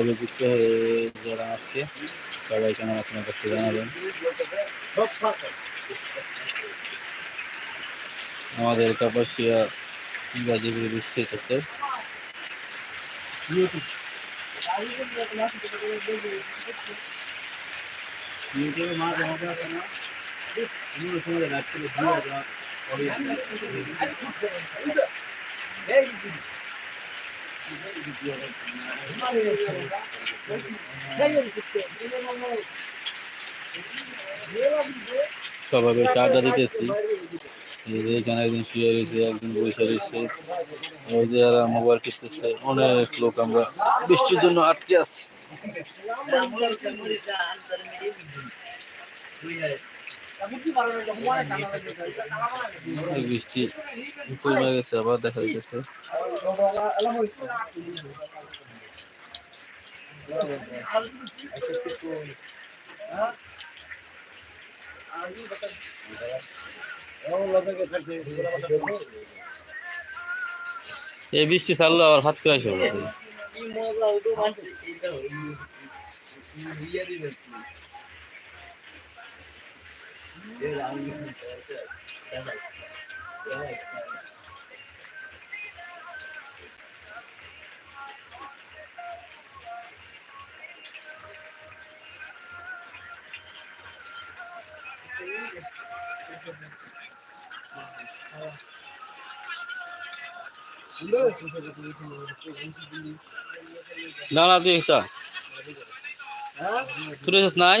হয়ে যারা আজকে সবাই কেমন আছেন অবশ্যই জানাবেন। আমাদের কাপাসিয়া গাজীপুরে বৃষ্টি হইতেছে ইউটিউবে সবাই বেশ দিতেছি। এখানে একজন শুয়ে রয়েছে, একজন বসে রয়েছে। ওই যে এরা মোবাইল টিপতেছে, অনেক লোক আমরা বৃষ্টির জন্য আটকে আছি। বৃষ্টি কমে গেছে আবার দেখা যাচ্ছে এই বৃষ্টি ছাড়লো আবার হাত করে আসবে না না তুই একটা তুই রেছিস নাই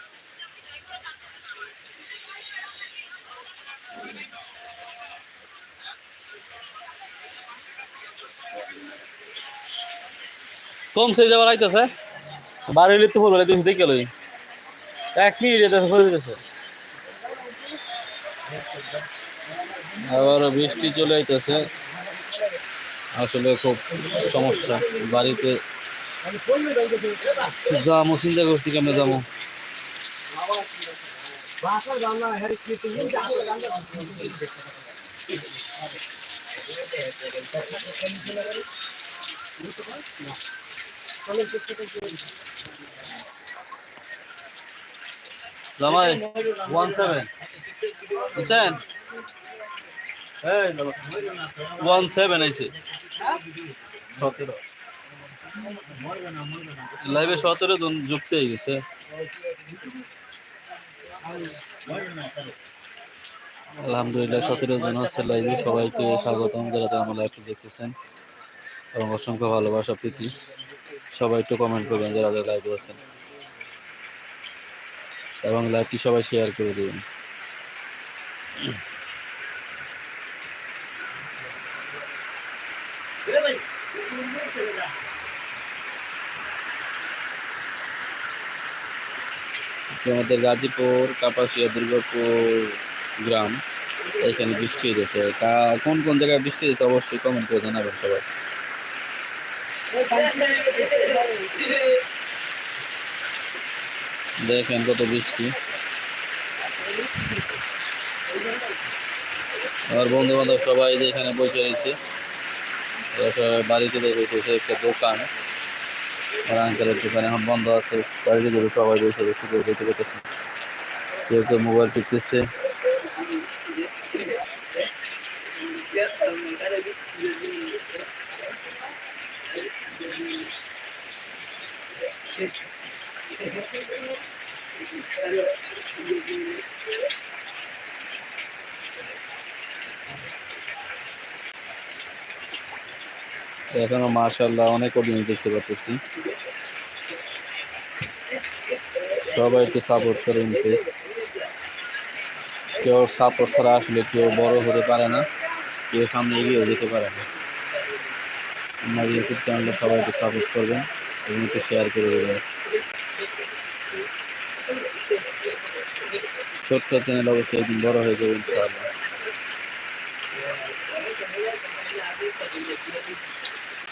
যাব কমছে যাবার আইতেছে বাড়ি হইলে তো বলবে তুমি দেখে লই। এক মিনিট এতে হয়ে যেতেছে আবার বৃষ্টি চলে আইতেছে। আসলে খুব সমস্যা। বাড়িতে যাব চিন্তা করছি কেমনে যাব জামাই ওয়ান সেভেন বুঝছেন? ওয়ান সেভেন আইছে। সতেরো। লাইভে সতেরো জন যুক্ত হয়ে গেছে। আলহামদুলিল্লাহ সতেরো জন আছে লাইভে সবাইকে স্বাগতম যারা আমার লাইভটি দেখতেছেন এবং অসংখ্য ভালোবাসা প্রীতি। সবাই একটু কমেন্ট করবেন যারা যারা লাইভে আছেন এবং লাইভটি সবাই শেয়ার করে দিবেন। আমাদের গাজীপুর, কাপাসিয়া, দুর্গাপুর গ্রাম, এখানে বৃষ্টি হয়েছে তা কোন কোন জায়গায় বৃষ্টি হয়েছে অবশ্যই কমেন্ট করে জানাবেন সবাই। দেখেন কত বৃষ্টি। আমার বন্ধু বান্ধব সবাই যে এখানে বসে রয়েছে সবাই বাড়িতে বসে একটা দোকান। আর আঙ্কেলের দোকান এখন বন্ধ আছে, বাড়িতে সবাই বসে রয়েছে কেউ কেউ মোবাইল টিপতেছে। এখনও মার্শাল্লাহ অনেক অডিয়েন্স দেখতে পাচ্ছি সবাই একটু সাপোর্ট করেন প্লিজ কেউ সাপোর্ট ছাড়া আসলে কেউ বড় হতে পারে না, কেউ সামনে এগিয়ে যেতে পারে না। আমার ইউটিউব চ্যানেলে সবাই একটু সাপোর্ট করবেন এবং একটু শেয়ার করে দেবেন। ছোট্ট চ্যানেল অবশ্যই একদিন বড় হয়ে যাবে, ইনশাআল্লাহ।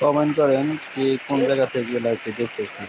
কমেন্ট করেন কি কোন জায়গা থেকে লাইভটি দেখতেছেন?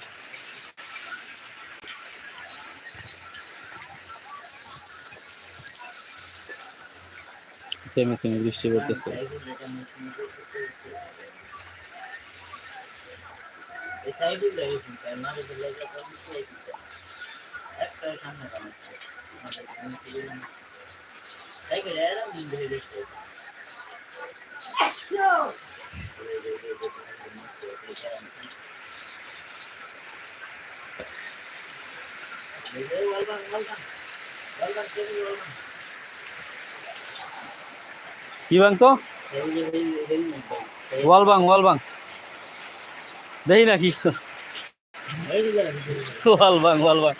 থেমে থেমে বৃষ্টি পড়তেছে এই সাইডে লাগিয়েছি তাই কি বাং তো? ওয়াল বাং ওয়াল বাং। দেখি না কি এই ওয়াল বাং ওয়াল বাং।